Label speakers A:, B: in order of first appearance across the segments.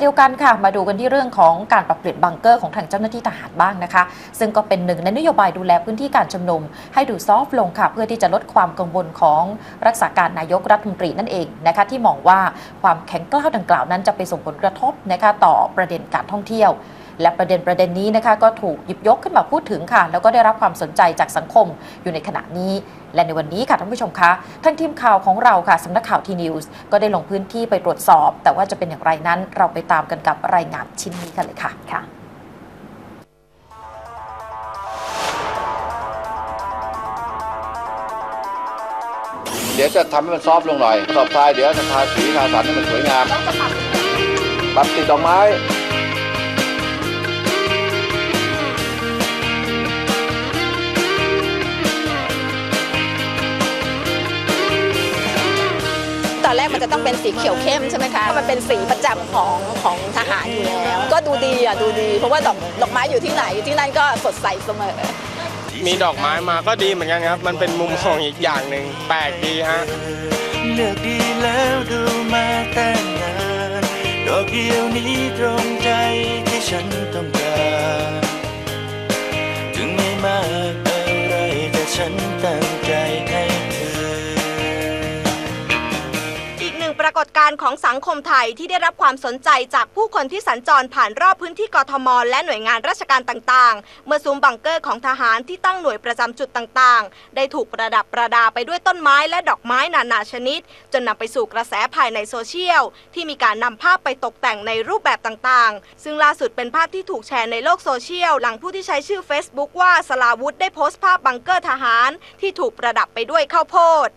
A: เดียวกันค่ะ มาดูกันที่เรื่องของการปรับเปลี่ยนบังเกอร์ของทางเจ้าหน้าที่ทหารบ้างนะคะ ซึ่งก็เป็นหนึ่งในนโยบายดูแลพื้นที่การชุมนุม ให้ดูซอฟต์ลงค่ะเพื่อที่จะลดความกังวลของรักษาการนายกรัฐมนตรีนั่นเองนะคะที่มองว่าความแข็งกร้าวดังกล่าวนั้นจะไปส่งผลกระทบนะคะต่อประเด็นการท่องเที่ยว และประเด็นประเด็นนี้นะคะก็ถูกหยิบยกขึ้นมาพูดถึงค่ะ แล้วก็ได้รับความสนใจจากสังคมอยู่ในขณะนี้ และในวันนี้ค่ะท่านผู้ชมคะทางทีมข่าวของเราค่ะสำนักข่าวทีนิวส์ก็ได้ลงพื้นที่ไปตรวจสอบ แต่ว่าจะเป็นอย่างไรนั้น เราไปตามกันกับรายงานชิ้นนี้กันเลยค่ะค่ะ
B: เดี๋ยวจะทำให้มันซอฟต์ลงหน่อยขอบทรายเดี๋ยวจะทาสีทาสันให้มันสวยงาม ปรับติดดอกไม้
C: ตอนแรกมันจะต้องเป็นสีเขียวเข้มใช่ไหมคะเพราะมันเป็นสีประจำของของทหารอยู่แล้วก็ดูดีอะดูดี เพราะว่าดอกดอกไม้อยู่ที่ไหนที่นั่นก็สดใสเสมอ
D: มีดอกไม้มาก็ดีเหมือนกันครับ มันเป็นมุมมองอีกอย่างหนึ่งแปลกดีฮะ
E: เลือกดีแล้วดูมาตั้งนานดอกเดียวนี้ตรงใจที่ฉันต้อง ราก
F: ฏการณ์ของสังคมไทยที่ได้รับความสนใจจากผู้คนที่สัญจรผ่านรอบพื้นที่กทม และหน่วยงานราชการต่างๆ เมื่อซุ้มบังเกอร์ของทหารที่ตั้งหน่วยประจำจุดต่างๆ ได้ถูกประดับประดาไปด้วยต้นไม้และดอกไม้นานาชนิด จนนำไปสู่กระแสภายในโซเชียล ที่มีการนำภาพไปตกแต่งในรูปแบบต่างๆ ซึ่งล่าสุดเป็นภาพที่ถูกแชร์ในโลกโซเชียล หลังผู้ที่ใช้ชื่อ Facebook ว่าสลาวุธได้โพสต์ภาพบังเกอร์ทหาร ที่ถูกประดับไปด้วยข้าวโพด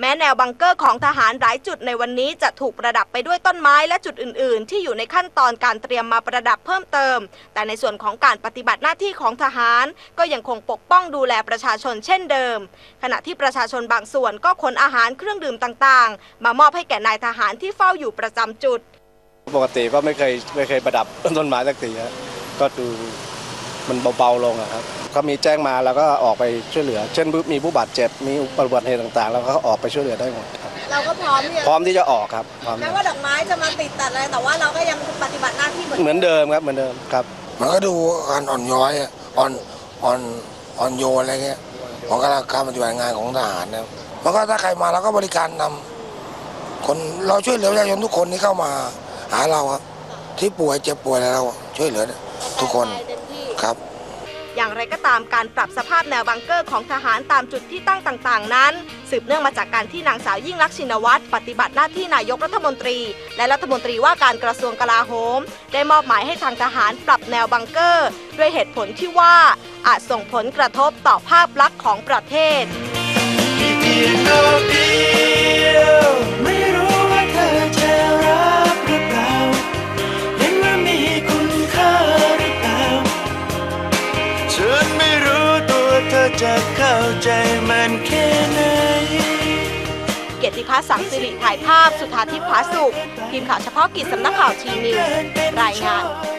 F: แม้แนวบังเกอร์ของทหารหลายจุดในวันนี้จะถูกประดับไปด้วยต้นไม้และจุดอื่น ๆ ที่อยู่ในขั้นตอนการเตรียมมาประดับเพิ่มเติม แต่ในส่วนของการปฏิบัติหน้าที่ของทหาร ก็ยังคงปกป้องดูแลประชาชนเช่นเดิม ขณะที่ประชาชนบางส่วนก็ขนอาหารเครื่องดื่มต่าง ๆ มามอบให้แก่นายทหารที่เฝ้าอยู่ประจำจุด
G: ปกติก็ไม่เคยไม่เคยประดับต้นไม้สักทีฮะก็ดู มันเบาๆลงอะครับก็มีแจ้งมาแล้วก็ออกไปช่วยเหลือ เช่นมีผู้บาดเจ็บมีอุบัติเหตุต่างๆ แล้วก็ออกไปช่วยเหลือได้หมดครับ
F: เราก็พร้อมที่
G: พร้อมที่จะออกครับพร้อม
F: แม้ว่าดอกไม้จะมาติดตัดอะไรแต่ว่าเราก็ยังปฏิบัติหน้าที่เหมือน
G: เหมือนเดิมครับเหมือนเดิมครับ
H: มันก็ดูการอ่อนย้อยอะอ่อนอ่อนอ่อนโยนอะไรเงี้ยของการการปฏิบัติงานของทหารนะมันก็ถ้าใครมาเราก็บริการนำคนเราช่วยเหลือประชาชนทุกคนที่เข้ามาหาเราครับที่ป่วยเจ็บป่วยอะไรเราช่วยเหลือทุกคน ครับ
F: อย่างไรก็ตามการปรับสภาพแนวบังเกอร์ของทหารตามจุดที่ตั้งต่างๆ นั้น สืบเนื่องมาจากการที่นางสาวยิ่งลักษณ์ชินวัตรปฏิบัติหน้าที่นายกรัฐมนตรี และรัฐมนตรีว่าการกระทรวงกลาโหม ได้มอบหมายให้ทางทหารปรับแนวบังเกอร์ ด้วยเหตุผลที่ว่าอาจส่งผลกระทบต่อภาพลักษณ์ของประเทศ
E: ฉันไม่รู้ตัวเธอจะเข้าใจมันแค่ไหน
F: เกียรติพัฒน์สังสิริถ่ายภาพสุธาทิพย์ผาสุขทีมข่าวเฉพาะกิจสำนักข่าวทีนิวรายงาน